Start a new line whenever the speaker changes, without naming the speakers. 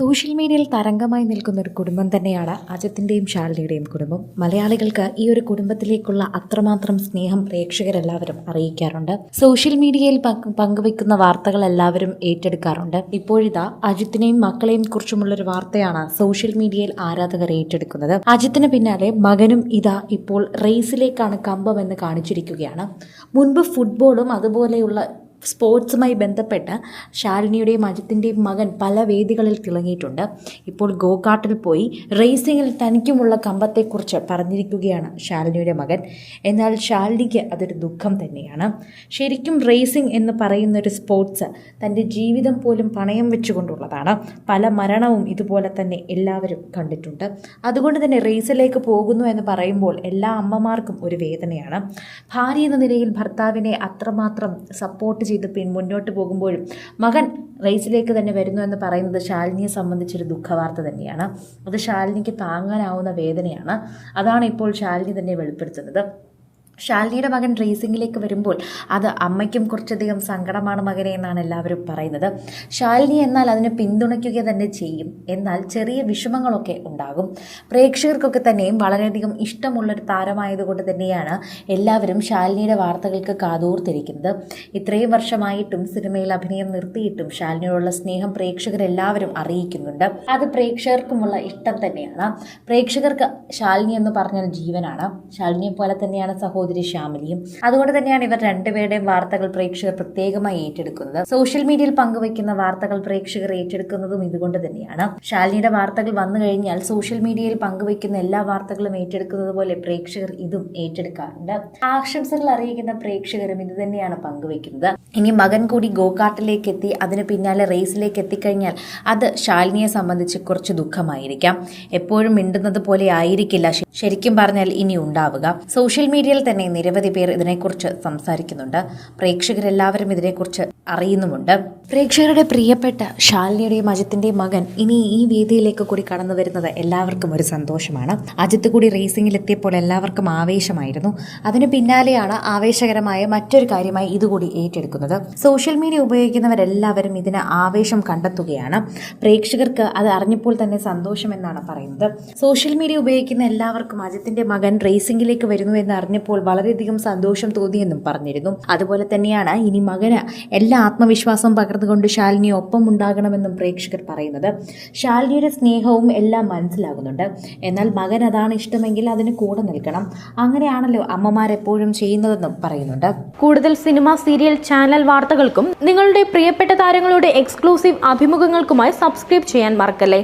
Social മീഡിയയിൽ തരംഗമായി നിൽക്കുന്ന ഒരു കുടുംബം തന്നെയാണ് അജിത്തിന്റെയും ശാലിനിയുടെയും കുടുംബം. മലയാളികൾക്ക് ഈ ഒരു കുടുംബത്തിലേക്കുള്ള അത്രമാത്രം സ്നേഹം പ്രേക്ഷകരെല്ലാവരും അറിയിക്കാറുണ്ട്. സോഷ്യൽ മീഡിയയിൽ പങ്ക് പങ്കുവെക്കുന്ന വാർത്തകൾ എല്ലാവരും ഏറ്റെടുക്കാറുണ്ട്. ഇപ്പോഴിതാ അജിത്തിനെയും മക്കളെയും കുറിച്ചുമുള്ള ഒരു വാർത്തയാണ് സോഷ്യൽ മീഡിയയിൽ ആരാധകർ ഏറ്റെടുക്കുന്നത്. അജിത്തിന് പിന്നാലെ മകനും ഇതാ ഇപ്പോൾ റേസിലേക്കാണ് കമ്പം എന്ന് കാണിച്ചിരിക്കുകയാണ്. മുൻപ് ഫുട്ബോളും അതുപോലെയുള്ള സ്പോർട്സുമായി ബന്ധപ്പെട്ട് ശാലിനിയുടെയും അജിത്തിന്റെയും മകൻ പല വേദികളിൽ തിളങ്ങിയിട്ടുണ്ട്. ഇപ്പോൾ ഗോകാട്ടിൽ പോയി റേസിങ്ങിൽ തനിക്കുമുള്ള കമ്പത്തെക്കുറിച്ച് പറഞ്ഞിരിക്കുകയാണ് ശാലിനിയുടെ മകൻ. എന്നാൽ ശാലിനിക്ക് അതൊരു ദുഃഖം തന്നെയാണ്. ശരിക്കും റേസിംഗ് എന്ന് പറയുന്ന ഒരു സ്പോർട്സ് തന്റെ ജീവിതം പോലും പണയം വെച്ചുകൊണ്ടുള്ളതാണ്. പല മരണവും ഇതുപോലെ തന്നെ എല്ലാവരും കണ്ടിട്ടുണ്ട്. അതുകൊണ്ട് തന്നെ റേസിലേക്ക് പോകുന്നു എന്ന് പറയുമ്പോൾ എല്ലാ അമ്മമാർക്കും ഒരു വേദനയാണ്. ഭാര്യ എന്ന നിലയിൽ ഭർത്താവിനെ അത്രമാത്രം സപ്പോർട്ട് ചെയ്ത് പിൻ മുന്നോട്ട് പോകുമ്പോഴും മകൻ റേസിലേക്ക് തന്നെ വരുന്നു എന്ന് പറയുന്നത് ശാലിനിയെ സംബന്ധിച്ചൊരു ദുഃഖവാർത്ത തന്നെയാണ്. അത് ശാലിനിക്ക് താങ്ങാനാവുന്ന വേദനയാണ്. അതാണ് ഇപ്പോൾ ശാലിനി തന്നെ വെളിപ്പെടുത്തുന്നത്. ശാലിനിയുടെ മകൻ റേസിംഗിലേക്ക് വരുമ്പോൾ അത് അമ്മയ്ക്കും കുറച്ചധികം സങ്കടമാണ് മകനെ എന്നാണ് എല്ലാവരും പറയുന്നത്. ശാലിനി എന്നാൽ അതിനെ പിന്തുണയ്ക്കുക തന്നെ ചെയ്യും. എന്നാൽ ചെറിയ വിഷമങ്ങളൊക്കെ ഉണ്ടാകും. പ്രേക്ഷകർക്കൊക്കെ തന്നെയും വളരെയധികം ഇഷ്ടമുള്ളൊരു താരമായതുകൊണ്ട് തന്നെയാണ് എല്ലാവരും ശാലിനിയുടെ വാർത്തകൾക്ക് കാതോർത്തിരിക്കുന്നത്. ഇത്രയും വർഷമായിട്ടും സിനിമയിൽ അഭിനയം നിർത്തിയിട്ടും ഷാലിനിയോടുള്ള സ്നേഹം പ്രേക്ഷകരെല്ലാവരും അറിയിക്കുന്നുണ്ട്. അത് പ്രേക്ഷകർക്കുമുള്ള ഇഷ്ടം തന്നെയാണ്. പ്രേക്ഷകർക്ക് ഷാലിനി എന്ന് പറഞ്ഞാൽ ജീവനാണ്. ഷാലിനിയെ പോലെ തന്നെയാണ് സഹോദരി ശ്യാമിലിയും. അതുകൊണ്ട് തന്നെയാണ് ഇവർ രണ്ടുപേരുടെയും വാർത്തകൾ പ്രേക്ഷകർ പ്രത്യേകമായി ഏറ്റെടുക്കുന്നത്. സോഷ്യൽ മീഡിയയിൽ പങ്കുവയ്ക്കുന്ന വാർത്തകൾ പ്രേക്ഷകർ ഏറ്റെടുക്കുന്നതും ഇതുകൊണ്ട് തന്നെയാണ്. ശാലിനിയുടെ വാർത്തകൾ വന്നു കഴിഞ്ഞാൽ സോഷ്യൽ മീഡിയയിൽ പങ്കുവയ്ക്കുന്ന എല്ലാ വാർത്തകളും ഏറ്റെടുക്കുന്നത് പോലെ പ്രേക്ഷകർ ഇതും ഏറ്റെടുക്കാറുണ്ട്. ആശംസകൾ അറിയിക്കുന്ന പ്രേക്ഷകരും ഇത് തന്നെയാണ് പങ്കുവയ്ക്കുന്നത്. ഇനി മകൻ കൂടി ഗോകാർട്ടിലേക്ക് എത്തി അതിന് പിന്നാലെ റേസിലേക്ക് എത്തിക്കഴിഞ്ഞാൽ അത് ശാലിനിയെ സംബന്ധിച്ച് കുറച്ച് ദുഃഖമായിരിക്കാം. എപ്പോഴും മിണ്ടുന്നത് പോലെ ആയിരിക്കില്ല ശരിക്കും പറഞ്ഞാൽ ഇനി ഉണ്ടാവുക. സോഷ്യൽ മീഡിയയിൽ തന്നെ നിരവധി പേർ ഇതിനെക്കുറിച്ച് സംസാരിക്കുന്നുണ്ട്. പ്രേക്ഷകരെല്ലാവരും ഇതിനെക്കുറിച്ച് അറിയുന്നുമുണ്ട്. പ്രേക്ഷകരുടെ പ്രിയപ്പെട്ട ശാലിനിയുടെയും അജിത്തിന്റെയും മകൻ ഇനി ഈ വേദിയിലേക്ക് കൂടി കടന്നു വരുന്നത് എല്ലാവർക്കും ഒരു സന്തോഷമാണ്. അജിത്ത് കൂടി റേസിംഗിൽ എത്തിയപ്പോൾ എല്ലാവർക്കും ആവേശമായിരുന്നു. അതിന് പിന്നാലെയാണ് ആവേശകരമായ മറ്റൊരു കാര്യമായി ഇതുകൂടി ഏറ്റെടുക്കുന്നത്. സോഷ്യൽ മീഡിയ ഉപയോഗിക്കുന്നവരെല്ലാവരും ഇതിന് ആവേശം കണ്ടെത്തുകയാണ്. പ്രേക്ഷകർക്ക് അത് അറിഞ്ഞപ്പോൾ തന്നെ സന്തോഷം എന്നാണ് പറയുന്നത്. സോഷ്യൽ മീഡിയ ഉപയോഗിക്കുന്ന എല്ലാവർക്കും അജിത്തിന്റെ മകൻ റേസിംഗിലേക്ക് വരുന്നു എന്ന് അറിഞ്ഞപ്പോൾ വളരെയധികം സന്തോഷം തോന്നിയെന്നും പറഞ്ഞിരുന്നു. അതുപോലെ തന്നെയാണ് ഇനി മകന് എല്ലാ ആത്മവിശ്വാസം പകർന്നുകൊണ്ട് ശാലിനി ഒപ്പം ഉണ്ടാകണമെന്നും പ്രേക്ഷകർ പറയുന്നത്. ശാലിനിയുടെ സ്നേഹവും എല്ലാം മനസ്സിലാകുന്നുണ്ട്. എന്നാൽ മകൻ അതാണ് ഇഷ്ടമെങ്കിൽ അതിന് കൂടെ നിൽക്കണം. അങ്ങനെയാണല്ലോ അമ്മമാർ എപ്പോഴും ചെയ്യുന്നതെന്നും പറയുന്നുണ്ട്.
കൂടുതൽ സിനിമ സീരിയൽ ചാനൽ വാർത്തകൾക്കും നിങ്ങളുടെ പ്രിയപ്പെട്ട താരങ്ങളുടെ എക്സ്ക്ലൂസീവ് അഭിമുഖങ്ങൾക്കുമായി സബ്സ്ക്രൈബ് ചെയ്യാൻ മറക്കല്ലേ?